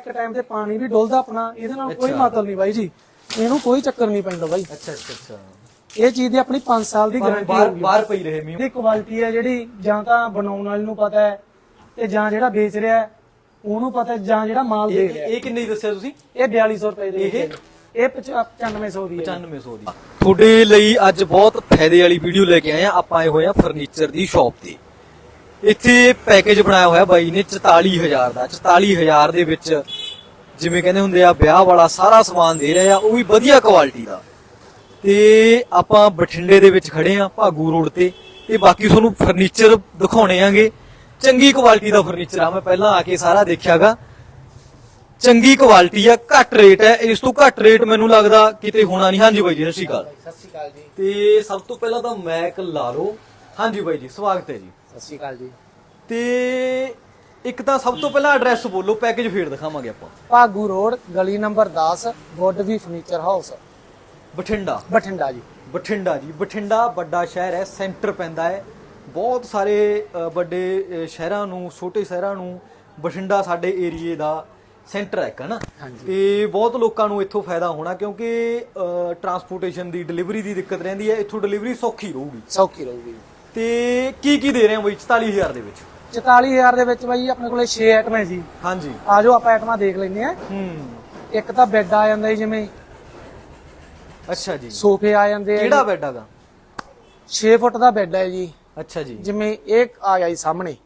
ਇੱਕ ਟਾਈਮ ਤੇ ਪਾਣੀ ਵੀ ਡੁੱਲਦਾ ਆਪਣਾ ਇਹਦੇ ਨਾਲ ਕੋਈ। ਮਤਲਬ ਨਹੀਂ ਬਾਈ ਜੀ। ਇਹਨੂੰ ਕੋਈ ਚੱਕਰ ਨਹੀਂ ਪੈਂਦਾ ਬਾਈ। ਅੱਛਾ ਅੱਛਾ ਅੱਛਾ। ਇਹ ਚੀਜ਼ ਦੀ ਆਪਣੀ 5 ਸਾਲ ਦੀ ਗਾਰੰਟੀ ਬਾਹਰ ਬਾਹਰ ਪਈ ਰਹੇ ਮੀਂਹ। ਇਹਦੀ ਕੁਆਲਿਟੀ ਹੈ ਜਿਹੜੀ ਜਾਂ ਤਾਂ ਬਣਾਉਣ ਵਾਲੇ ਨੂੰ ਪਤਾ ਹੈ ਤੇ ਜਾਂ ਜਿਹੜਾ ਵੇਚ ਰਿਹਾ ਹੈ, ਉਹਨੂੰ ਪਤਾ ਹੈ, ਜਾਂ ਜਿਹੜਾ ਮਾਲ ਦੇ ਰਿਹਾ ਹੈ। ਇਹ ਕਿੰਨੇ ਦੀ ਦੱਸਿਆ ਤੁਸੀਂ? ਇਹ 4200 ਰੁਪਏ ਦੇ ਇਹ? ਹੈ। ਇਹ 9500 ਦੀ ਹੈ। 9500 ਦੀ। ਤੁਹਾਡੇ ਲਈ ਅੱਜ ਬਹੁਤ ਫਾਇਦੇ ਵਾਲੀ ਵੀਡੀਓ ਲੈ ਕੇ ਆਏ ਆ ਆਪਾਂ ਆਏ ਹੋਏ ਆ ਫਰਨੀਚਰ ਦੀ ਸ਼ਾਪ ਤੇ। ਇੱਥੇ ਪੈਕੇਜ ਬਣਾਇਆ ਹੋਇਆ ਬਾਈ ਨੇ 44000 ਦਾ। 44000 ਦੇ ਵਿੱਚ ਜਿਵੇਂ ਕਹਿੰਦੇ ਹੁੰਦੇ ਆ ਵਿਆਹ ਵਾਲਾ ਸਾਰਾ ਸਮਾਨ ਦੇ ਰਿਹਾ ਆ ਉਹ ਵੀ ਵਧੀਆ ਕੁਆਲਿਟੀ ਦਾ। ਤੇ ਆਪਾਂ ਬਠਿੰਡੇ ਦੇ ਵਿੱਚ ਖੜੇ ਆ ਭਾਗੂ ਰੋਡ ਤੇ। ਤੇ ਬਾਕੀ ਤੁਹਾਨੂੰ ਫਰਨੀਚਰ ਦਿਖਾਉਣੇ ਆਂਗੇ। ਚੰਗੀ ਕੁਆਲਿਟੀ ਦਾ ਫਰਨੀਚਰ ਆ ਮੈਂ ਪਹਿਲਾਂ ਆ ਕੇ ਸਾਰਾ ਦੇਖਿਆਗਾ। ਚੰਗੀ ਕੁਆਲਿਟੀ ਆ ਘੱਟ ਰੇਟ ਹੈ ਇਸ ਤੋਂ ਘੱਟ ਰੇਟ ਮੈਨੂੰ ਲੱਗਦਾ ਕਿਤੇ ਹੋਣਾ ਨਹੀਂ। ਹਾਂਜੀ ਬਾਈ ਜੀ ਸਤਿ ਸ਼੍ਰੀ ਅਕਾਲ। ਸਤਿ ਸ਼੍ਰੀ ਅਕਾਲ ਜੀ। ਤੇ ਸਭ ਤੋਂ ਪਹਿਲਾਂ ਤਾਂ ਮੈਕ ਲਾ ਲਓ। ਹਾਂਜੀ ਬਾਈ ਜੀ ਸਵਾਗਤ ਹੈ ਜੀ। ਸਤਿ ਸ਼੍ਰੀ ਅਕਾਲ ਜੀ। ਤੇ ਇੱਕ ਤਾਂ ਸਭ ਤੋਂ ਪਹਿਲਾਂ ਐਡਰੈਸ ਬੋਲੋ ਪੈਕੇਜ ਫੇਰ ਦਿਖਾਵਾਂਗੇ ਆਪਾਂ। ਭਾਗੂ ਰੋਡ ਗਲੀ ਨੰਬਰ 10 ਗੋਡਵੀ ਫਰਨੀਚਰ ਹਾਊਸ ਬਠਿੰਡਾ। ਬਠਿੰਡਾ ਜੀ। ਬਠਿੰਡਾ ਜੀ। ਬਠਿੰਡਾ ਵੱਡਾ ਸ਼ਹਿਰ ਹੈ ਸੈਂਟਰ ਪੈਂਦਾ ਹੈ। ਬਹੁਤ ਸਾਰੇ ਵੱਡੇ ਸ਼ਹਿਰਾਂ ਨੂੰ ਛੋਟੇ ਸ਼ਹਿਰਾਂ ਨੂੰ ਬਠਿੰਡਾ ਸਾਡੇ ਏਰੀਏ ਦਾ ਸੈਂਟਰ ਹੈ ਹਨਾ। ਤੇ ਬਹੁਤ ਲੋਕਾਂ ਨੂੰ ਇੱਥੋਂ ਫਾਇਦਾ ਹੋਣਾ ਕਿਉਂਕਿ ਟਰਾਂਸਪੋਰਟੇਸ਼ਨ ਦੀ ਡਿਲੀਵਰੀ ਦੀ ਦਿੱਕਤ ਰਹਿੰਦੀ ਹੈ। ਇੱਥੋਂ ਡਿਲੀਵਰੀ ਸੌਖੀ ਰਹੂਗੀ। ਸੌਖੀ ਰਹੂਗੀ। ਤੇ ਕੀ ਕੀ ਦੇ ਰਹੇ ਹੋ ਬਈ 44000 ਦੇ ਵਿੱਚ? 44000 ਦੇ ਵਿੱਚ ਬਾਈ ਆਪਣੇ ਕੋਲੇ 6 ਆਈਟਮ ਜੀ। ਹਾਂਜੀ। ਆਜੋ ਆਪਾਂ ਆਈਟਮਾਂ ਦੇਖ ਲੈਂਦੇ ਆ ਹੂੰ। ਇੱਕ ਤਾਂ ਬੈੱਡ ਆ ਜਾਂਦਾ ਜੀ ਜਿਵੇਂ ਅੱਛਾ ਜੀ। ਸੋਫੇ ਆ ਜਾਂਦੇ ਆ ਕਿਹੜਾ ਬੈੱਡ ਹੈਗਾ? 6 ਫੁੱਟ ਦਾ ਬੈੱਡ ਹੈ ਜੀ। ਅੱਛਾ ਜੀ। ਜਿਵੇਂ ਇਹ ਆ ਗਿਆ ਜੀ ਸਾਹਮਣੇ।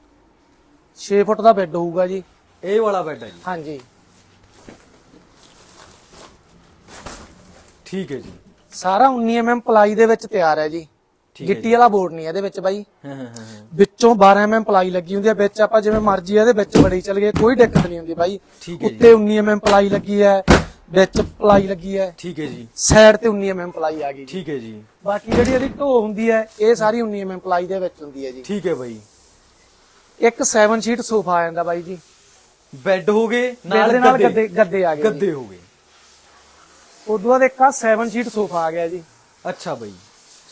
6 ਫੁੱਟ ਦਾ ਬੈੱਡ ਹੋਊਗਾ ਜੀ। ਇਹ ਵਾਲਾ ਬੈੱਡ ਹੈ ਜੀ। ਹਾਂਜੀ। ਠੀਕ ਹੈ ਜੀ। ਸਾਰਾ 19 mm ਪਲਾਈ ਦੇ ਵਿੱਚ ਤਿਆਰ ਹੈ ਜੀ। ਗਿੱਟੀ ਵਾਲਾ ਬੋਰਡ ਨਹੀਂ ਇਹਦੇ ਵਿੱਚ ਬਾਈ। ਹਾਂ ਹਾਂ। ਵਿੱਚੋਂ 12 mm ਪਲਾਈ ਲੱਗੀ ਹੁੰਦੀ ਹੈ ਵਿੱਚ ਆਪਾਂ ਜਿਵੇਂ ਮਰਜ਼ੀ ਇਹਦੇ ਵਿੱਚ ਬੜੀ ਚੱਲ ਗਏ ਕੋਈ ਦਿੱਕਤ ਨਹੀਂ ਹੁੰਦੀ ਬਾਈ। ਉੱਤੇ 19 mm ਪਲਾਈ ਲੱਗੀ ਹੈ ਵਿੱਚ ਪਲਾਈ ਲੱਗੀ ਹੈ। ਠੀਕ ਹੈ ਜੀ। ਸਾਈਡ ਤੇ 19 mm ਪਲਾਈ ਆ ਗਈ ਠੀਕ ਹੈ ਜੀ। ਬਾਕੀ ਜਿਹੜੀ ਇਹਦੀ ਢੋ ਹੁੰਦੀ ਹੈ ਇਹ ਸਾਰੀ 19 mm ਪਲਾਈ ਦੇ ਵਿੱਚ ਹੁੰਦੀ ਹੈ ਜੀ। ਠੀਕ ਹੈ ਬਾਈ। ਇੱਕ 7 ਸ਼ੀਟ ਸੋਫਾ ਆ ਜਾਂਦਾ ਬਾਈ ਜੀ। ਬੈੱਡ ਹੋ ਗਏ ਨਾਲ ਨਾਲ ਦੇ ਨਾਲ ਗੱਦੇ। ਗੱਦੇ ਆ ਗਏ ਗੱਦੇ ਹੋ ਗਏ। ਉਦੋਂ ਬਾਅਦ ਇੱਕ ਆ 7 ਸ਼ੀਟ ਸੋਫਾ ਆ ਗਿਆ ਜੀ। ਅੱਛਾ ਬਾਈ।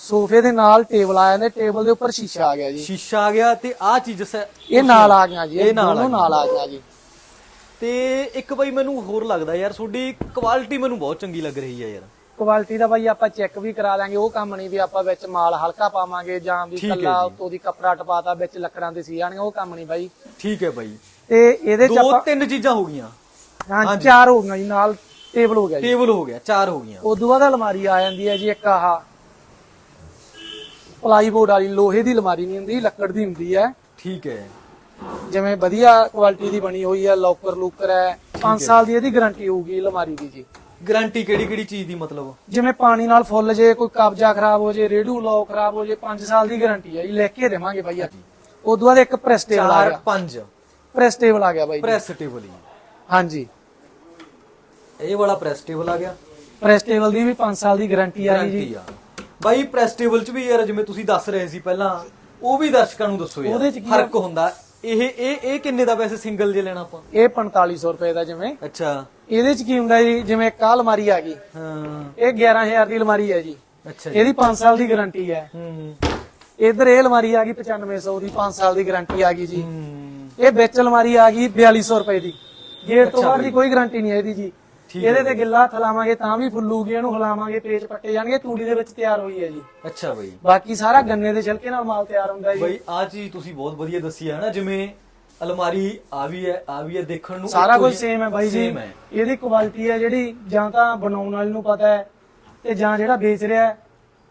ਸੋਫੇ ਦੇ ਨਾਲ ਟੇਬਲ ਆ ਜਾਂਦਾ ਟੇਬਲ ਦੇ ਉੱਪਰ ਸ਼ੀਸ਼ਾ ਆ ਗਿਆ ਜੀ। ਸ਼ੀਸ਼ਾ ਆ ਗਿਆ ਤੇ ਆਹ ਚੀਜ਼ ਸ- ਇਹ ਨਾਲ ਆ ਗਿਆ ਜੀ ਇਹ ਨਾਲ ਆ। ਨਾਲ ਆ ਗਿਆ ਜੀ। ਤੇ ਇੱਕ ਬਾਈ ਮੈਨੂੰ ਹੋਰ ਲੱਗਦਾ ਯਾਰ ਤੁਹਾਡੀ ਕੁਆਲਿਟੀ ਮੈਨੂੰ ਬਹੁਤ ਚੰਗੀ ਲੱਗ ਰਹੀ ਹੈ ਯਾਰ। ਕੁਆਲਿਟੀ ਦਾ ਬਾਈ ਆਪਾਂ ਚੈੱਕ ਵੀ ਕਰਾ ਲਾਂਗੇ ਉਹ ਕੰਮ ਨਹੀਂ ਵੀ ਆਪਾਂ ਵਿੱਚ ਮਾਲ ਹਲਕਾ ਪਾਵਾਂਗੇ ਜਾਂ ਵੀ ਕੱਲਾ। ਉੱਤੋਂ ਦੀ ਕੱਪੜਾ ਟਪਾਤਾ ਵਿੱਚ ਲੱਕੜਾਂ ਦੇ ਸੀ ਜਾਣਗੇ ਉਹ ਕੰਮ ਨਹੀਂ ਬਾਈ। ਠੀਕ ਹੈ ਬਾਈ। ਤੇ ਇਹਦੇ ਚ ਦੋ ਤਿੰਨ ਚੀਜ਼ਾਂ ਹੋ ਗਈਆਂ। ਹਾਂ। ਚਾਰ ਹੋ ਗਈਆਂ ਜੀ ਨਾਲ ਟੇਬਲ ਹੋ ਗਿਆ ਜੀ। ਟੇਬਲ ਹੋ ਗਿਆ ਚਾਰ ਹੋ ਗਈਆਂ। ਉਦੋਂ ਬਾਅਦ ਅਲਮਾਰੀ ਆ ਜਾਂਦੀ ਹੈ ਜੀ ਇੱਕ ਆਹ ਪਲਾਈ ਬੋਰਡ ਵਾਲੀ ਲੋਹੇ ਦੀ ਅਲਮਾਰੀ ਨਹੀਂ ਹੁੰਦੀ ਲੱਕੜ ਦੀ ਹੁੰਦੀ ਹੈ। ਠੀਕ ਹੈ। ਜਿਵੇਂ ਵਧੀਆ ਕੁਆਲਿਟੀ ਦੀ ਬਣੀ ਹੋਈ ਹੈ ਲੋਕਰ ਲੂਕਰ ਹੈ 5 ਸਾਲ ਦੀ ਇਹਦੀ ਗਾਰੰਟੀ ਹੋਊਗੀ ਅਲਮਾਰੀ ਦੀ ਜੀ। ਗਾਰੰਟੀ ਕਿਹੜੀ ਕਿਹੜੀ ਚੀਜ਼ ਦੀ ਮਤਲਬ? ਜਿਵੇਂ ਪਾਣੀ ਨਾਲ ਫੁੱਲ ਜੇ ਕੋਈ ਕਬਜ਼ਾ ਖਰਾਬ ਹੋ ਜੇ ਰੇਡੂ ਲੋਕ ਖਰਾਬ ਹੋ ਜੇ 5 ਸਾਲ ਦੀ ਗਾਰੰਟੀ ਹੈ ਜੀ ਲੈ ਕੇ ਦੇਵਾਂਗੇ ਬਾਈ ਅੱਜ। ਉਦੋਂ ਬਾਅਦ ਇੱਕ ਪ੍ਰੈਸ ਟੇਬਲ ਆ ਗਿਆ। ਪੰਜ। ਪ੍ਰੈਸ ਟੇਬਲ ਆ ਗਿਆ ਜੀ। ਪ੍ਰੈਸ ਟੇਬਲ ਹੀ। ਹਾਂਜੀ। ਇਹ ਵਾਲਾ ਪ੍ਰੈਸ ਟੇਬਲ ਆ ਗਿਆ। ਪ੍ਰੈਸ ਟੇਬਲ ਦੀ ਵੀ 5 ਸਾਲ ਦੀ ਗਾਰੰਟੀ ਆ ਜੀ। ਬਾਈ ਪ੍ਰੈਸ ਟੇਬਲ ਚ ਵੀ ਯਾਰ ਜਿਵੇਂ ਤੁਸੀਂ ਦੱਸ ਰਹੇ ਸੀ ਪਹਿਲਾਂ ਉਹ ਵੀ ਦਰਸ਼ਕਾਂ ਨੂੰ ਦੱਸੋ ਯਾਰ ਉਹਦੇ ਚ ਕੀ ਆ? ਫ਼ਰਕ ਹੁੰਦਾ। ਇਹ ਇਹ ਇਹ ਕਿੰਨੇ ਦਾ ਵੈਸੇ ਸਿੰਗਲ ਜੇ ਲੈਣਾ ਆਪਾਂ? ਇਹ 4500 ਰੁਪਏ ਦਾ ਜਿਵੇਂ। ਅੱਛਾ। ਇਹਦੇ ਚ ਕੀ ਹੁੰਦਾ ਜੀ ਜਿਵੇਂ ਆਹ ਅਲਮਾਰੀ ਆ ਗਈ। ਹਾਂ। ਇਹ 11000 ਦੀ ਅਲਮਾਰੀ ਹੈ ਜੀ। ਅੱਛਾ ਜੀ। ਇਹਦੀ 5 ਸਾਲ ਦੀ ਗਾਰੰਟੀ ਹੈ। ਹੂੰ ਇਧਰ ਇਹ ਅਲਮਾਰੀ ਆ ਗਈ 9500 ਦੀ 5 ਸਾਲ ਦੀ ਗਾਰੰਟੀ ਆ ਗਈ ਜੀ। ਹੂੰ। ਇਹ ਵਿੱਚ ਅਲਮਾਰੀ ਆ ਗਈ 4200 ਰੁਪਏ ਦੀ। ਗੇਟ ਤੋਂ ਬਾਹਰ। ਦੀ ਕੋਈ ਗਾਰੰਟੀ ਨਹੀਂ ਹੈ ਇਹਦੀ ਜੀ। ਠੀਕ ਇਹਦੇ ਤੇ ਗਿੱਲਾ ਹੱਥ ਲਾਵਾਂਗੇ ਤਾਂ ਵੀ ਫੁੱਲੂਗੀ ਇਹਨੂੰ ਹਿਲਾਵਾਂਗੇ ਪੇਚ ਪੱਟੇ ਜਾਣਗੇ ਤੂੜੀ ਦੇ ਵਿੱਚ ਤਿਆਰ ਹੋਈ ਹੈ ਜੀ। ਅੱਛਾ ਬਾਈ। ਬਾਕੀ ਸਾਰਾ ਗੰਨੇ ਦੇ ਛਿਲਕੇ ਨਾਲ ਮਾਲ ਤਿਆਰ ਹੁੰਦਾ ਜੀ। ਬਾਈ ਆ ਚੀਜ਼ ਤੁਸੀਂ ਬਹੁਤ ਵਧੀਆ ਦੱਸੀ ਹੈ ਨਾ ਜਿਵੇਂ ਅਲਮਾਰੀ ਆ ਵੀ ਹੈ ਆ ਵੀ ਹੈ ਦੇਖਣ ਨੂੰ ਸਾਰਾ ਕੁਝ ਸੇਮ ਹੈ ਬਾਈ ਜੀ। ਇਹਦੀ ਕੁਆਲਿਟੀ ਹੈ ਜਿਹੜੀ ਜਾਂ ਤਾਂ ਬਣਾਉਣ ਵਾਲੇ ਨੂੰ ਪਤਾ ਹੈ ਤੇ ਜਾਂ ਜਿਹੜਾ ਵੇਚ ਰਿਹਾ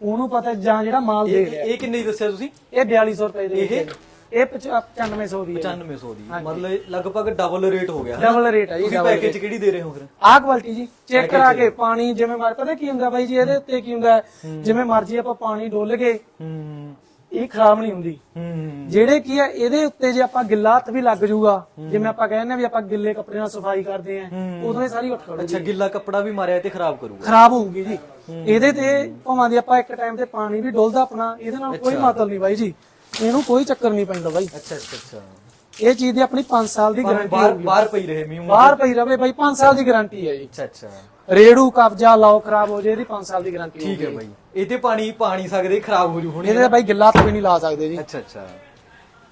ਉਹਨੂੰ ਪਤਾ ਜਾਂ ਜਿਹੜਾ ਮਾਲ ਦੇ ਰਿਹਾ। ਇਹ ਕਿੰਨੇ ਦੱਸਿਆ ਤੁਸੀਂ? ਇਹ 4200 ਰੁਪਏ ਦੇ ਇਹ? ਹੈ। ਇਹ 9500 ਦੀ ਹੈ। 9500 ਦੀ। ਮਤਲਬ ਲਗਭਗ ਡਬਲ ਰੇਟ ਹੋ ਗਿਆ। ਡਬਲ ਰੇਟ ਹੈ ਜੀ ਤੁਸੀਂ ਡਬਲ ਪੈਕੇਜ ਕਿਹੜੀ ਦੇ ਰਹੇ ਹੋ ਫਿਰ? ਆਹ ਕੁਆਲਿਟੀ ਜੀ ਚੈੱਕ ਕਰਾ ਕੇ ਪਾਣੀ ਜਿਵੇਂ ਮਾਰ ਪਤਾ ਕੀ ਹੁੰਦਾ ਬਾਈ ਜੀ ਇਹਦੇ ਉੱਤੇ ਕੀ ਹੁੰਦਾ? ਹੈ? ਜਿਵੇਂ ਮਰਜ਼ੀ ਆਪਾਂ ਪਾਣੀ ਡੋਲ ਕੇ ਹੂੰ। ਇਹ ਖਰਾਬ ਨਹੀਂ ਹੁੰਦੀ। ਹੂੰ। ਜਿਹੜੇ ਕੀ ਆ ਇਹਦੇ ਉੱਤੇ ਜੇ ਆਪਾਂ ਗਿੱਲਾ ਹੱਥ ਵੀ ਲੱਗ ਜਾਊਗਾ ਜਿਵੇਂ ਆਪਾਂ ਕਹਿੰਦੇ ਆ ਵੀ ਆਪਾਂ ਗਿੱਲੇ ਕੱਪੜੇ ਨਾਲ ਸਫ਼ਾਈ ਕਰਦੇ ਆ ਉਦੋਂ ਇਹ ਸਾਰੀ ਉੱਠ ਖੜੂਗੀ ਅੱਛਾ ਗਿੱਲਾ ਕੱਪੜਾ ਵੀ ਮਾਰਿਆ ਤੇ ਖਰਾਬ ਕਰੂਗਾ। ਖਰਾਬ ਹੋਊਗੀ ਜੀ। ਇਹਦੇ ਤੇ ਭਾਵੇਂ ਦੀ ਆਪਾਂ ਇੱਕ ਟਾਈਮ ਤੇ ਪਾਣੀ ਵੀ ਡੋਲਦਾ ਆਪਣਾ ਇਹਦੇ ਨਾਲ ਕੋਈ ਮਤਲਬ ਨਹੀਂ ਬਾਈ ਜੀ। ਇਹਨੂੰ ਕੋਈ ਚੱਕਰ ਨਹੀਂ ਪੈਂਦਾ ਬਾਈ। ਅੱਛਾ ਅੱਛਾ ਅੱਛਾ। ਇਹ ਚੀਜ਼ ਦੀ ਆਪਣੀ 5 ਸਾਲ ਦੀ ਗਾਰੰਟੀ ਬਾਹਰ ਹੋਊਗੀ। ਬਾਹਰ ਪਈ ਰਹੇ ਮੀਂਹ ਬਾਹਰ ਪਈ ਰਵੇ ਬਾਈ 5 ਸਾਲ ਦੀ ਗਾਰੰਟੀ ਹੈ ਜੀ। ਅੱਛਾ ਅੱਛਾ। ਰੇੜੂ ਕਬਜ਼ਾ ਲਾਓ ਖਰਾਬ ਹੋ ਜੇ ਇਹਦੀ 5 ਸਾਲ ਦੀ ਗਾਰੰਟੀ ਠੀਕ ਹੈ ਬਾਈ। ਇਹ ਤੇ ਪਾਣੀ ਪਾ ਨਹੀਂ ਸਕਦੇ ਖਰਾਬ ਹੋ ਜੂ ਹੁਣ। ਇਹਦੇ ਤੇ ਬਾਈ ਗਿੱਲਾ ਵੀ ਨਹੀਂ ਲਾ ਸਕਦੇ ਜੀ। ਅੱਛਾ ਅੱਛਾ।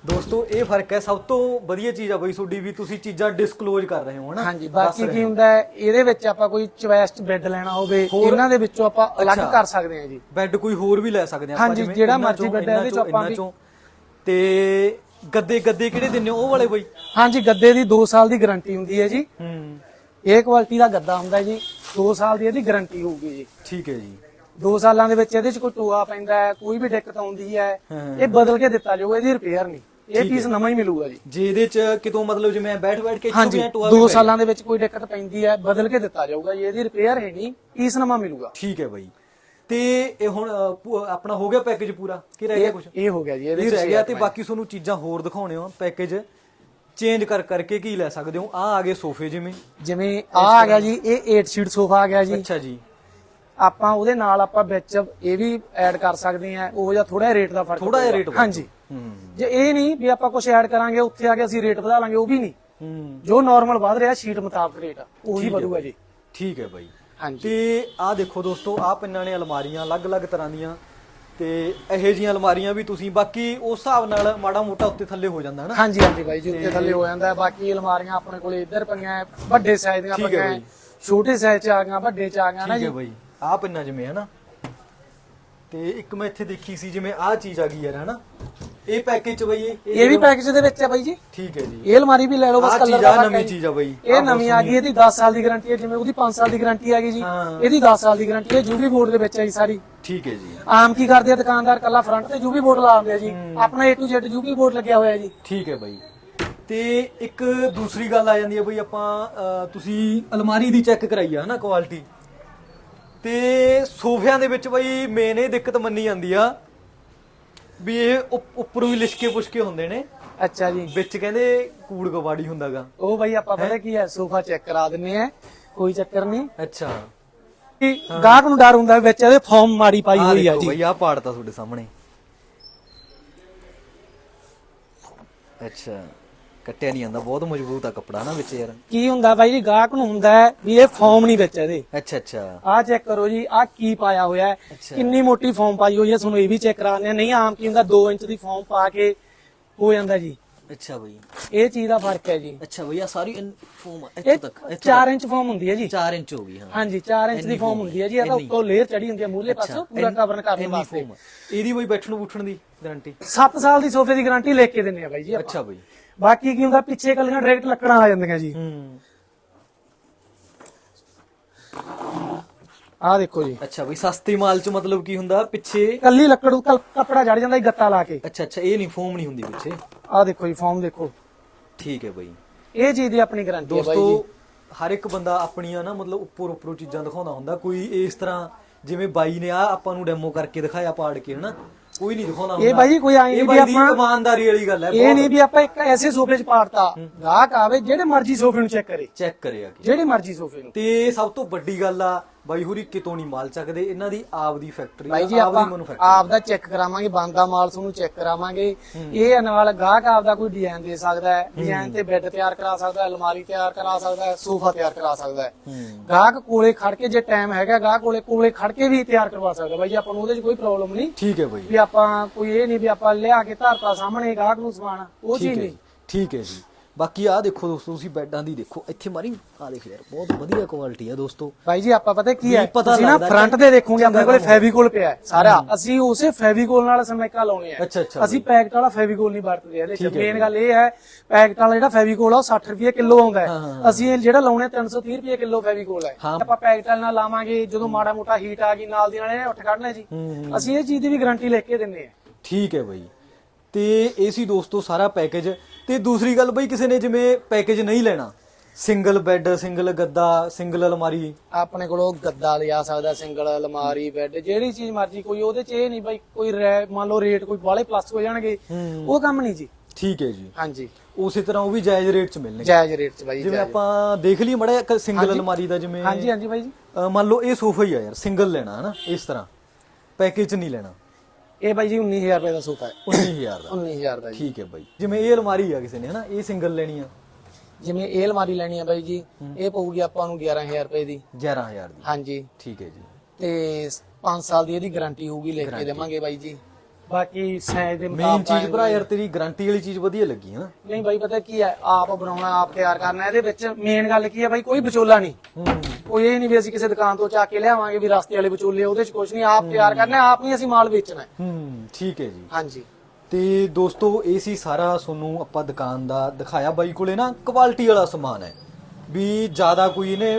ਦੋਸਤੋ ਇਹ ਫ਼ਰਕ ਹੈ ਸਭ ਤੋਂ ਵਧੀਆ ਚੀਜ਼ ਆ ਬਈ ਤੁਹਾਡੀ ਵੀ ਤੁਸੀਂ ਚੀਜ਼ਾਂ ਡਿਸਕਲੋਜ਼ ਕਰ ਰਹੇ ਹੋ ਹਨਾ? ਹਾਂਜੀ ਬਾਕੀ ਕੀ ਹੋ। ਹੁੰਦਾ ਹੈ ਇਹਨਾਂ ਵਿੱਚ ਆਪਾਂ ਕੋਈ ਚੁਆਇਸ ਬੈੱਡ ਲੈਣਾ ਹੋਵੇ ਇਹਨਾਂ ਦੇ ਵਿੱਚੋਂ ਆਪਾਂ ਅਲੱਗ। ਕਰ ਸਕਦੇ ਹਾਂ ਜੀ। ਬੈੱਡ ਕੋਈ ਹੋਰ ਵੀ ਲੈ ਸਕਦੇ ਆਪਾਂ ਹਾਂਜੀ, ਜਿਹੜਾ ਮਰਜ਼ੀ ਬੈੱਡ ਹੈ, ਇਹਦੇ ਚੋਂ ਆਪਾਂ। ਤੇ ਗੱਦੇ ਗੱਦੇ ਕਿਹੜੇ ਹੋ? ਉਹ ਵਾਲੇ ਬਈ। ਹਾਂਜੀ ਗੱਦੇ ਦੀ 2 ਸਾਲ ਦੀ ਗਾਰੰਟੀ ਹੁੰਦੀ ਹੈ ਜੀ। ਹੂੰ। ਇਹ ਕੁਆਲਿਟੀ ਦਾ ਗੱਦਾ ਹੁੰਦਾ ਹੈ ਜੀ। 2 ਸਾਲ ਦੀ ਇਹਦੀ ਗਾਰੰਟੀ ਹੋਊਗੀ ਜੀ। ਠੀਕ ਹੈ ਜੀ। 2 ਸਾਲਾਂ ਦੇ ਵਿੱਚ ਇਹਦੇ 'ਚ ਕੋਈ ਟੋਆ ਪੈਂਦਾ ਹੈ ਕੋਈ ਵੀ ਦਿੱਕਤ ਆਉਂਦੀ ਹੈ ਹਾਂ। ਇਹ ਬਦਲ ਕੇ ਦਿੱਤਾ ਜਾਊਗਾ ਇਹਦੀ ਰਿਪੇਅਰ ਨਹੀਂ। ਇਹ ਪੀਸ ਨਵਾਂ ਹੀ ਮਿਲੂਗਾ ਜੀ। ਜੇ ਇਹਦੇ ਚ ਕਿਤੋਂ ਮਤਲਬ ਜਿਵੇਂ ਬੈਠ ਬੈਠ ਕੇ ਹਾਂਜੀ ਚੁੱਕਿਆ ਟੋਆ ਵੀ 2 ਪੈ ਸਾਲਾਂ ਦੇ ਵਿੱਚ ਕੋਈ ਦਿੱਕਤ ਪੈਂਦੀ ਹੈ ਬਦਲ ਕੇ ਦਿੱਤਾ ਜਾਊਗਾ ਜੀ। ਇਹਦੀ ਰਿਪੇਅਰ ਹੈ ਨਹੀਂ ਪੀਸ ਨਵਾਂ ਮਿਲੂਗਾ। ਠੀਕ ਹੈ ਬਈ। ਤੇ ਇਹ ਹੁਣ ਅ, ਪੂ- ਆਪਣਾ ਹੋ ਗਿਆ ਪੈਕੇਜ ਪੂਰਾ? ਕੀ ਰਹਿ ਗਿਆ ਕੁਝ ਇਹ ਹੋ ਗਿਆ ਜੀ ਇਹਦੇ ਇਹ 'ਚ ਰਹਿ ਗਿਆ ਤੇ ਬਾਕੀ ਤੁਹਾਨੂੰ ਚੀਜ਼ਾਂ ਹੋਰ ਦਿਖਾਉਣੇ ਹੋ ਪੈਕੇਜ ਚੇਂਜ ਕਰ ਕਰਕੇ ਕੀ ਲੈ ਸਕਦੇ ਹੋ? ਆ ਆ ਗਏ ਸੋਫੇ ਜਿਵੇਂ। ਜਿਵੇਂ ਆ ਆ ਗਿਆ ਜੀ ਇਹ 8 ਸੀਟ ਸੋਫਾ ਆ ਗਿਆ ਜੀ। ਅੱਛਾ ਜੀ। ਆਪਾਂ ਉਹਦੇ ਨਾਲ ਆਪਾਂ ਵਿੱਚ ਇਹ ਵੀ ਐਡ ਕਰ ਸਕਦੇ ਆ ਉਹ ਜਾਂ ਥੋੜਾ ਰੇਟ ਦਾ ਫ਼ਰਕ ਥੋੜਾ ਜਿਹਾ ਪਊਗਾ। ਰੇਟ ਹਾਂਜੀ। ਹੂੰ। ਜੇ ਇਹ ਨਹੀਂ ਵੀ ਆਪਾਂ ਕੁਝ ਐਡ ਕਰਾਂਗੇ ਉੱਥੇ ਆ ਕੇ ਅਸੀਂ ਰੇਟ ਵਧਾ ਲਾਂਗੇ ਉਹ ਵੀ ਨਹੀਂ। ਹੂੰ। ਜੋ ਨਾਰਮਲ ਵਧ ਰਿਹਾ ਸ਼ੀਟ ਮੁਤਾਬਕ ਰੇਟ ਉਹੀ ਵਧੂਗਾ ਜੀ। ਠੀਕ ਹੈ ਬਾਈ। ਤੇ ਆਹ ਦੇਖੋ ਦੋਸਤੋ ਆਹ ਪਿੰਨਾਂ ਨੇ ਅਲਮਾਰੀਆਂ ਅਲੱਗ-ਅਲੱਗ ਤਰ੍ਹਾਂ ਦੀਆਂ ਤੇ ਇਹੋ ਜੀਆਂ ਅਲਮਾਰੀਆਂ ਵੀ ਤੁਸੀਂ ਬਾਕੀ ਉਸ ਹਿਸਾਬ ਨਾਲ ਮਾੜਾ ਮੋਟਾ ਉੱਤੇ ਥੱਲੇ ਹੋ ਜਾਂਦਾ ਹੈ ਨਾ ਹਾਂਜੀ ਹਾਂਜੀ ਬਾਈ ਜੀ ਉੱਤੇ ਥੱਲੇ ਹੋ ਜਾਂਦਾ। ਬਾਕੀ ਅਲਮਾਰੀਆਂ ਆਪਣੇ ਕੋਲੇ ਇੱਧਰ ਪਈਆਂ ਵੱਡੇ ਸਾਈਜ਼ ਦੀਆਂ ਠੀਕ ਪਈਆਂ। ਛੋਟੇ ਸਾਈਜ਼ ਚ ਆ ਗਈਆਂ ਵੱਡੇ ਚ ਆ ਗਈਆਂ ਨਾ ਠੀਕ ਜੀ? ਹੈ ਬਾਈ। ਆਹ ਪਿੰਨਾਂ ਜਿਵੇਂ ਹੈ ਨਾ ਤੇ ਇੱਕ ਮੈਂ ਇੱਥੇ ਦੇਖੀ ਸੀ ਜਿਵੇਂ ਆਹ ਚੀਜ਼ ਆ ਗਈ ਯਾਰ ਹੈ ਨਾ ਇਹ ਪੈਕੇਜ ਚ ਬਈ ਇਹ ਵੀ ਪੈਕੇਜ ਦੇ ਵਿੱਚ ਹੈ ਬਾਈ ਜੀ। ਠੀਕ ਹੈ ਜੀ। ਇਹ ਅਲਮਾਰੀ ਵੀ ਲੈ ਲਓ ਬਸ ਕਲਰ ਦਾ ਆ ਨਵੀਂ। ਚੀਜ਼ ਆ ਬਾਈ। ਇਹ ਨਵੀਂ ਆ ਗਈ ਇਹਦੀ 10 ਸਾਲ ਦੀ ਗਾਰੰਟੀ ਹੈ ਜਿਵੇਂ ਉਹਦੀ 5 ਸਾਲ ਦੀ ਗਾਰੰਟੀ ਆ ਗਈ ਜੀ। ਇਹਦੀ 10 ਸਾਲ ਦੀ ਗਾਰੰਟੀ ਹੈ ਜੂਬੀ ਬੋਰਡ ਦੇ ਵਿੱਚ ਹੈ ਜੀ ਸਾਰੀ। ਠੀਕ ਹੈ ਜੀ। ਆਮ ਕੀ ਕਰਦੇ ਆ ਦੁਕਾਨਦਾਰ ਕੱਲਾ ਫਰੰਟ ਤੇ ਜੂਬੀ ਬੋਰਡ ਲਾ ਦਿੰਦੇ ਆ ਜੀ। ਆਪਣਾ A to Z ਜੂਬੀ ਬੋਰਡ ਲੱਗਿਆ ਹੋਇਆ ਜੀ। ਠੀਕ ਹੈ ਬਾਈ। ਤੇ ਇੱਕ ਦੂਸਰੀ ਗੱਲ ਆ ਜਾਂਦੀ ਹੈ ਬਈ ਆਪਾਂ ਤੁਸੀਂ ਅਲਮਾਰੀ ਦੀ ਚੈੱਕ ਕਰਾਈ ਆ ਹਨਾ ਕੁਆਲਿਟੀ ਤੇ ਸੋਫਿਆਂ ਦੇ ਵਿੱਚ ਬਈ ਮੇਨ ਇਹ ਦਿੱਕਤ ਮੰਨੀ ਜਾਂਦੀ ਆ ਵੀ ਇਹ ਉੱਪ- ਉੱਪਰੋਂ ਹੀ ਲਿਸ਼ਕੇ ਪੁਸ਼ਕੇ ਹੁੰਦੇ ਨੇ। ਅੱਛਾ ਜੀ। ਵਿੱਚ ਕਹਿੰਦੇ ਕੂੜ ਕਵਾੜੀ ਹੁੰਦਾਗਾ। ਉਹ ਬਾਈ ਆਪਾਂ ਪਤਾ ਕੀ ਹੈ ਸੋਫਾ ਚੈੱਕ ਕਰਾ ਦਿੰਨੇ ਆ ਕੋਈ ਚੱਕਰ ਨਹੀਂ। ਅੱਛਾ। ਕਿ ਗਾਹਕ ਨੂੰ ਡਰ ਹੁੰਦਾ ਵੀ ਵਿੱਚ ਇਹਦੇ ਫਾਰਮ ਮਾਰੀ ਪਾਈ ਹੋਈ ਆ ਜੀ। ਬਈ ਪਾੜਤਾ ਤੁਹਾਡੇ ਸਾਹਮਣੇ। ਅੱਛਾ। ਕੱਟਿਆ ਨਹੀਂ ਜਾਂਦਾ ਬਹੁਤ ਮਜ਼ਬੂਤ ਆ ਕੱਪੜਾ ਨਾ ਵਿੱਚ ਯਾਰ। ਕੀ ਹੁੰਦਾ ਬਾਈ ਜੀ ਗਾਹਕ ਨੂੰ ਹੁੰਦਾ ਹੈ ਵੀ ਇਹ ਫਾਰਮ ਨਹੀਂ ਵਿੱਚ ਇਹਦੇ। ਅੱਛਾ ਅੱਛਾ। ਆਹ ਚੈੱਕ ਕਰੋ ਜੀ ਆਹ ਕੀ ਪਾਇਆ ਹੋਇਆ ਹੈ ਅੱਛਾ। ਕਿੰਨੀ ਮੋਟੀ ਫਾਰਮ ਪਾਈ ਹੋਈ ਹੈ ਤੁਹਾਨੂੰ ਇਹ ਵੀ ਚੈੱਕ ਕਰਾਉਂਦੇ ਆ ਨਹੀਂ ਆਮ ਕੀ ਹੁੰਦਾ 2 ਇੰਚ ਦੀ ਫਾਰਮ ਪਾ ਕੇ ਹੋ ਜਾਂਦਾ ਜੀ। ਅੱਛਾ ਬਈ। ਇਹ ਚੀਜ਼ ਦਾ ਫ਼ਰਕ ਹੈ ਜੀ। ਅੱਛਾ ਬਈ ਆ ਸਾਰੀ ਫੋਮ ਇਹ 4 ਇੰਚ ਫਾਰਮ ਹੁੰਦੀ ਹੈ ਜੀ। 4 ਇੰਚ ਹੋ ਗਈ ਹਾਂ। ਹਾਂਜੀ 4 ਇੰਚ ਦੀ ਫਾਰਮ foam ਹੁੰਦੀ ਹੈ ਜੀ ਇਹ ਤਾਂ ਇੰਨੀ। ਉੱਤੋਂ ਲੇਅਰ ਚੜੀ ਹੁੰਦੀ ਹੈ ਮੂਹਰੇ ਪਾਸੋਂ ਪੂਰਾ ਕਵਰ ਕਰਨ ਇੰਨੀ ਵਾਸਤੇ। foam। ਇਹਦੀ ਬਈ ਬੈਠਣ ਬੁੱਠਣ ਦੀ ਗਾਰੰਟੀ? 7 ਸਾਲ ਦੀ ਸੋਫੇ ਦੀ ਗਾਰੰਟੀ ਲੈ ਕੇ ਦਿੰਨੇ ਆ ਬਾਈ ਜੀ ਆਪਾਂ। ਅੱਛਾ ਬਈ। ਬਾਕੀ ਕੀ ਹੁੰਦਾ ਪਿੱਛੇ ਕੱਲੀਆਂ ਡਾਇਰੈਕਟ ਲੱਕੜਾਂ ਆ ਜਾਂਦੀਆਂ ਜੀ। ਹੂੰ। ਆਹ ਦੇਖੋ ਜੀ। ਅੱਛਾ ਬਈ ਸਸਤੀ ਮਾਲ ਚ ਮਤਲਬ ਕੀ ਹੁੰਦਾ ਪਿੱਛੇ? ਕੱਲੀ ਲੱਕੜ ਨੂੰ ਕੱਪੜਾ ਜੜ ਜਾਂਦਾ ਜੀ ਗੱਤਾ ਲਾ ਕੇ। ਅੱਛਾ ਅੱਛਾ ਇਹ ਨਹੀਂ ਫੋਮ ਨਹੀਂ ਹੁੰਦੀ ਪਿੱਛੇ? ਆਹ ਦੇਖੋ ਜੀ ਫਾਰਮ ਦੇਖੋ। ਠੀਕ ਹੈ ਬਈ। ਇਹ ਚੀਜ਼ ਦੀ ਆਪਣੀ ਗਾਰੰਟੀ ਹੈ ਬਾਈ ਜੀ। ਦੋਸਤੋ ਹਰ ਇੱਕ ਬੰਦਾ ਆਪਣੀਆਂ ਨਾ ਮਤਲਬ ਉੱਪਰ ਉੱਪਰੋਂ ਚੀਜ਼ਾਂ ਦਿਖਾਉਂਦਾ ਹੁੰਦਾ। ਕੋਈ ਇਸ ਤਰ੍ਹਾਂ ਜਿਵੇਂ ਬਾਈ ਨੇ ਆ ਆਪਾਂ ਨੂੰ ਡੈਮੋ ਕਰਕੇ ਦਿਖਾਇਆ ਪਾੜ ਕੇ ਹਨਾ? ਕੋਈ ਨਹੀਂ ਦਿਖਾਉਂਦਾ ਹੁੰਦਾ। ਇਹ ਜੀ ਕੋਈ ਆਏਂ ਇਹ ਨਹੀਂ ਵੀ ਬਾਈ ਆਪਾਂ- ਇਮਾਨਦਾਰੀ ਵਾਲੀ ਗੱਲ ਹੈ ਇਹ ਨਹੀਂ ਵੀ ਆਪਾਂ ਇੱਕ ਐਸੇ ਸੋਫੇ 'ਚ ਪਾੜਤਾ। ਗਾਹਕ ਆਵੇ ਜਿਹੜੇ ਮਰਜ਼ੀ ਸੋਫੇ ਨੂੰ ਚੈੱਕ ਕਰੇ। ਚੈੱਕ ਕਰਿਆ ਕਿ। ਜਿਹੜੇ ਮਰਜ਼ੀ ਸੋਫੇ ਨੂੰ। ਤੇ ਸਭ ਤੋਂ ਵੱਡੀ ਗੱਲ ਆ ਬਾਈ ਹੋਰੀ ਕਿਤੋਂ ਨਹੀਂ ਮਾਲ ਚੱਕਦੇ? ਇਹਨਾਂ ਦੀ ਆਪ ਦੀ ਫੈਕਟਰੀ ਬਾਈ ਜੀ ਆਪਾਂ ਆਪ ਦਾ ਚੈੱਕ ਕਰਾਵਾਂਗੇ ਬੰਦਾ ਮਾਲ ਤੁਹਾਨੂੰ ਚੈੱਕ ਕਰਾਵਾਂਗੇ। ਇਹ ਨਾਲ ਗਾਹਕ ਆਪ ਦਾ ਕੋਈ ਡਿਜ਼ਾਈਨ ਦੇ ਸਕਦਾ ਹੈ ਡਿਜ਼ਾਈਨ ਤੇ ਬੈੱਡ ਤਿਆਰ ਕਰਾ ਸਕਦਾ ਹੈ ਅਲਮਾਰੀ ਤਿਆਰ ਕਰਾ ਸਕਦਾ ਹੈ ਸੋਫਾ ਤਿਆਰ ਕਰਾ ਸਕਦਾ ਹੈ। ਗਾਹਕ ਕੋਲੇ ਖੜ ਕੇ ਜੇ ਟਾਈਮ ਹੈਗਾ ਗਾਹਕ ਕੋਲੇ ਕੋਲੇ ਖੜ ਕੇ ਵੀ ਤਿਆਰ ਕਰਵਾ ਸਕਦਾ ਬਾਈ ਜੀ ਆਪਾਂ ਨੂੰ ਉਹਦੇ 'ਚ ਕੋਈ ਪ੍ਰੋਬਲਮ ਨਹੀਂ। ਠੀਕ ਹੈ ਬਾਈ। ਵੀ ਆਪਾਂ ਕੋਈ ਇਹ ਨਹੀਂ ਵੀ ਆਪਾਂ ਲਿਆ ਕੇ ਧਰਤਾ ਸਾਹਮਣੇ ਗਾਹਕ ਨੂੰ ਸਮਾਨ ਉਹ ਚੀਜ਼ ਨਹੀਂ। ਠੀਕ ਹੈ ਜੀ। ਬਾਕੀ ਆਹ ਦੇਖੋ ਦੋਸਤੋ ਤੁਸੀਂ ਬੈੱਡਾਂ ਦੀ ਦੇਖੋ ਇੱਥੇ ਮਾਰੀ ਆਹ ਦੇਖ ਯਾਰ ਬਹੁਤ ਵਧੀਆ ਕੁਆਲਿਟੀ ਆ ਦੋਸਤੋ। ਭਾਈ ਜੀ ਆਪਾਂ ਪਤਾ ਕੀ ਹੈ? ਪਤਾ ਤੁਸੀਂ ਨਾ ਲੱਗਦਾ ਫਰੰਟ ਤੇ ਦੇਖੋਗੇ ਆਪਣੇ ਕੋਲੇ ਫੈਵੀਕੋਲ ਪਿਆ ਹੈ ਸਾਰਾ ਅਸੀਂ ਉਸੇ ਫੈਵੀਕੋਲ ਨਾਲ ਸਮੈਕਾ ਲਾਉਣੇ ਆ। ਅੱਛਾ, ਅੱਛਾ। ਅਸੀਂ ਪੈਕਟ ਵਾਲਾ ਫੈਵੀਕੋਲ ਨਹੀਂ ਵਰਤਦੇ ਇਹਦੇ ਚ। ਠੀਕ ਹੈ ਮੇਨ ਗੱਲ ਇਹ ਹੈ ਪੈਕਟ ਵਾਲਾ ਜਿਹੜਾ ਫੈਵੀਕੋਲ ਆ ਉਹ 60 ਰੁਪਏ ਕਿਲੋ ਆਉਂਦਾ ਹਾਂ, ਹੈ ਹਾਂ, ਅਸੀਂ ਇਹ ਜਿਹੜਾ ਲਾਉਣੇ 330 ਰੁਪਏ ਕਿਲੋ ਫੈਵੀਕੋਲ ਹੈ। ਹਾਂ। ਆਪਾਂ ਪੈਕਟ ਵਾਲੇ ਨਾਲ ਲਾਵਾਂਗੇ ਜਦੋਂ ਮਾੜਾ ਮੋਟਾ ਹੀਟ ਆ ਗਈ ਨਾਲ ਦੀ ਨਾਲ ਇਹਨੇ ਉੱਠ ਕੱਢਣਾ ਜੀ। ਹੂੰ, ਅਸੀਂ ਇਹ ਚੀਜ਼ ਦੀ ਵੀ ਗਾਰੰਟੀ ਲੈ ਕੇ ਦਿੰਦੇ ਆ ਠੀਕ ਹੈ ਬਾਈ। ਤੇ ਇਹ ਸੀ ਦੋਸਤੋ ਸਾਰਾ ਪੈਕੇਜ ਤੇ ਦੂਸਰੀ ਗੱਲ ਬਈ ਕਿਸੇ ਨੇ ਜਿਵੇਂ ਪੈਕੇਜ ਨਹੀਂ ਲੈਣਾ ਸਿੰਗਲ ਬੈੱਡ ਸਿੰਗਲ ਗੱਦਾ ਸਿੰਗਲ ਅਲਮਾਰੀ। ਆਪਣੇ ਕੋਲੋਂ ਗੱਦਾ ਲਿਆ ਸਕਦਾ ਸਿੰਗਲ ਅਲਮਾਰੀ ਬੈੱਡ ਜਿਹੜੀ ਚੀਜ਼ ਮਰਜ਼ੀ ਕੋਈ ਉਹਦੇ ਚ ਇਹ ਨਹੀਂ ਬਾਈ ਕੋਈ ਰੈ- ਮੰਨ ਲਓ ਰੇਟ ਕੋਈ ਬਾਲੇ ਪਲੱਸ ਹੋ ਜਾਣਗੇ ਹੂੰ। ਉਹ ਕੰਮ ਨਹੀਂ ਜੀ। ਠੀਕ ਹੈ ਜੀ। ਹਾਂਜੀ। ਉਸੇ ਤਰ੍ਹਾਂ ਉਹ ਵੀ ਜਾਇਜ਼ ਰੇਟ 'ਚ ਮਿਲਣਗੇ। ਜਾਇਜ਼ ਰੇਟ ਚ ਬਾਈ ਜਿਵੇਂ ਜਾਇਜ਼। ਆਪਾਂ ਦੇਖ ਲਈਏ ਮੜਾ ਇੱਕ ਸਿੰਗਲ ਹਾਂਜੀ। ਅਲਮਾਰੀ ਦਾ ਜਿਵੇਂ ਹਾਂਜੀ ਹਾਂਜੀ ਬਾਈ ਜੀ। ਅ, ਮੰਨ ਲਓ ਇਹ ਸੋਫਾ ਹੀ ਆ ਯਾਰ ਸਿੰਗਲ ਲੈਣਾ ਹੈ ਨਾ ਇਸ ਤਰ੍ਹਾਂ। ਪੈਕੇਜ 'ਚ ਨਹੀਂ ਲੈਣਾ। ਇਹ ਬਾਈ ਜੀ 19000 ਰੁਪਏ ਦਾ ਸੋਫਾ ਹੈ। 19000 ਦਾ। 19000 ਦਾ ਜੀ। ਠੀਕ ਹੈ ਬਾਈ। ਜਿਵੇਂ ਇਹ ਅਲਮਾਰੀ ਆ ਕਿਸੇ ਨੇ ਹਨਾ? ਇਹ ਸਿੰਗਲ ਲੈਣੀ ਆ। ਜਿਵੇਂ ਇਹ ਅਲਮਾਰੀ ਲੈਣੀ ਹੈ ਬਾਈ ਜੀ ਇਹ ਪਊਗੀ ਆਪਾਂ ਨੂੰ 11000 ਰੁਪਏ ਦੀ। 11000 ਦੀ। ਹਾਂਜੀ। ਠੀਕ ਹੈ ਜੀ। ਤੇ 5 ਸਾਲ ਦੀ ਇਹਦੀ ਗਾਰੰਟੀ ਹੋਊਗੀ ਲਿਖ ਕੇ ਦੇਵਾਂਗੇ ਬਾਈ ਜੀ। ਬਾਕੀ ਸਾਈਜ਼ ਦੇ ਮੇਨ ਮੁਤਾਬਕ ਚੀਜ਼ ਭਰਾ ਯਾਰ ਤੇਰੀ ਗਾਰੰਟੀ ਵਾਲੀ ਚੀਜ਼ ਵਧੀਆ ਲੱਗੀ ਹੈ। ਨਾ ਨਹੀਂ ਬਾਈ ਪਤਾ ਕੀ ਹੈ? ਆਪ ਬਣਾਉਣਾ ਆਪ ਤਿਆਰ ਕਰਨਾ ਇਹਦੇ ਵਿੱਚ ਮੇਨ ਗੱਲ ਕੀ ਹੈ ਬਾਈ ਕੋਈ ਵਿਚੋਲਾ ਨਹੀਂ। ਕੋਈ ਇਹ ਨਹੀਂ ਵੀ ਅਸੀਂ ਕਿਸੇ ਦੁਕਾਨ ਤੋਂ ਚੱਕ ਕੇ ਲਿਆਵਾਂਗੇ ਵੀ ਰਸਤੇ ਵਾਲੇ ਵਿਚੋਲੇ ਉਹਦੇ ਚ ਕੁਝ ਨਹੀਂ ਆਪ ਤਿਆਰ ਕਰਨਾ ਆਪ ਨਹੀਂ ਅਸੀਂ ਮਾਲ ਵੇਚਣਾ। ਹੈ। ਹੂੰ ਠੀਕ ਹੈ ਜੀ। ਹਾਂਜੀ। ਤੇ ਦੋਸਤੋ ਇਹ ਸੀ ਸਾਰਾ ਤੁਹਾਨੂੰ ਆਪਾਂ ਦੁਕਾਨ ਦਾ ਦਿਖਾਇਆ ਬਾਈ ਕੋਲੇ ਨਾ ਕੁਆਲਿਟੀ ਵਾਲਾ ਸਮਾਨ ਹੈ। ਵੀ ਜ਼ਿਆਦਾ ਕੋਈ ਇਹਨੇ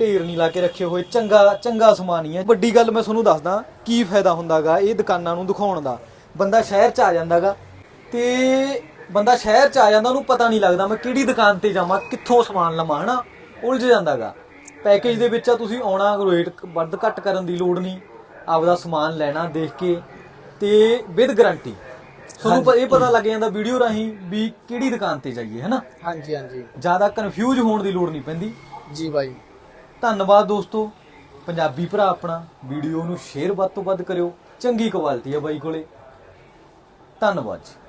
ਢੇਰ ਨਹੀਂ ਲਾ ਕੇ ਰੱਖੇ ਹੋਏ। ਚੰਗਾ ਚੰਗਾ ਸਮਾਨ ਹੀ ਹੈ। ਵੱਡੀ ਗੱਲ ਮੈਂ ਤੁਹਾਨੂੰ ਦੱਸਦਾ, ਕੀ ਫਾਇਦਾ ਹੁੰਦਾਗਾ ਇਹ ਦੁਕਾਨਾਂ ਨੂੰ ਦਿਖਾਉਣ ਦਾ। ਬੰਦਾ ਸ਼ਹਿਰ ਚ ਆ ਜਾਂਦਾਗਾ ਤੇ ਬੰਦਾ ਸ਼ਹਿਰ ਚ ਆ ਜਾਂਦਾ, ਉਹਨੂੰ ਪਤਾ ਨਹੀਂ ਲੱਗਦਾ ਮੈਂ ਕਿਹੜੀ ਦੁਕਾਨ ਤੇ ਜਾਵਾਂ, ਕਿੱਥੋਂ ਸਮਾਨ ਲਵਾਂ, ਹਨਾ? ਉਲਝ ਜਾਂਦਾਗਾ। ਪੈਕੇਜ ਦੇ ਵਿੱਚ ਆ, ਤੁਸੀਂ ਆਉਣਾ, ਰੇਟ ਵੱਧ ਘੱਟ ਕਰਨ ਦੀ ਲੋੜ ਨਹੀਂ। ਆਪਦਾ ਸਮਾਨ ਲੈਣਾ, ਦੇਖ ਕੇ ਤੇ ਵਿਦ ਗਾਰੰਟੀ। ਤੁਹਾਨੂੰ ਪ- ਇਹ ਪਤਾ ਲੱਗ ਜਾਂਦਾ ਵੀਡੀਓ ਰਾਹੀਂ ਵੀ ਕਿਹੜੀ ਦੁਕਾਨ ਤੇ ਜਾਈਏ ਹੈਨਾ? ਹਾਂਜੀ ਹਾਂਜੀ। ਜ਼ਿਆਦਾ ਕਨਫਿਊਜ਼ ਹੋਣ ਦੀ ਲੋੜ ਨਹੀਂ ਪੈਂਦੀ। ਜੀ ਬਾਈ। ਧੰਨਵਾਦ ਦੋਸਤੋ। ਪੰਜਾਬੀ ਭਰਾ ਆਪਣਾ ਵੀਡੀਓ ਨੂੰ ਸ਼ੇਅਰ ਵੱਧ ਤੋਂ ਵੱਧ ਕਰਿਓ। ਚੰਗੀ ਕੁਆਲਿਟੀ ਹੈ ਬਾਈ ਕੋਲੇ। ਧੰਨਵਾਦ ਜੀ।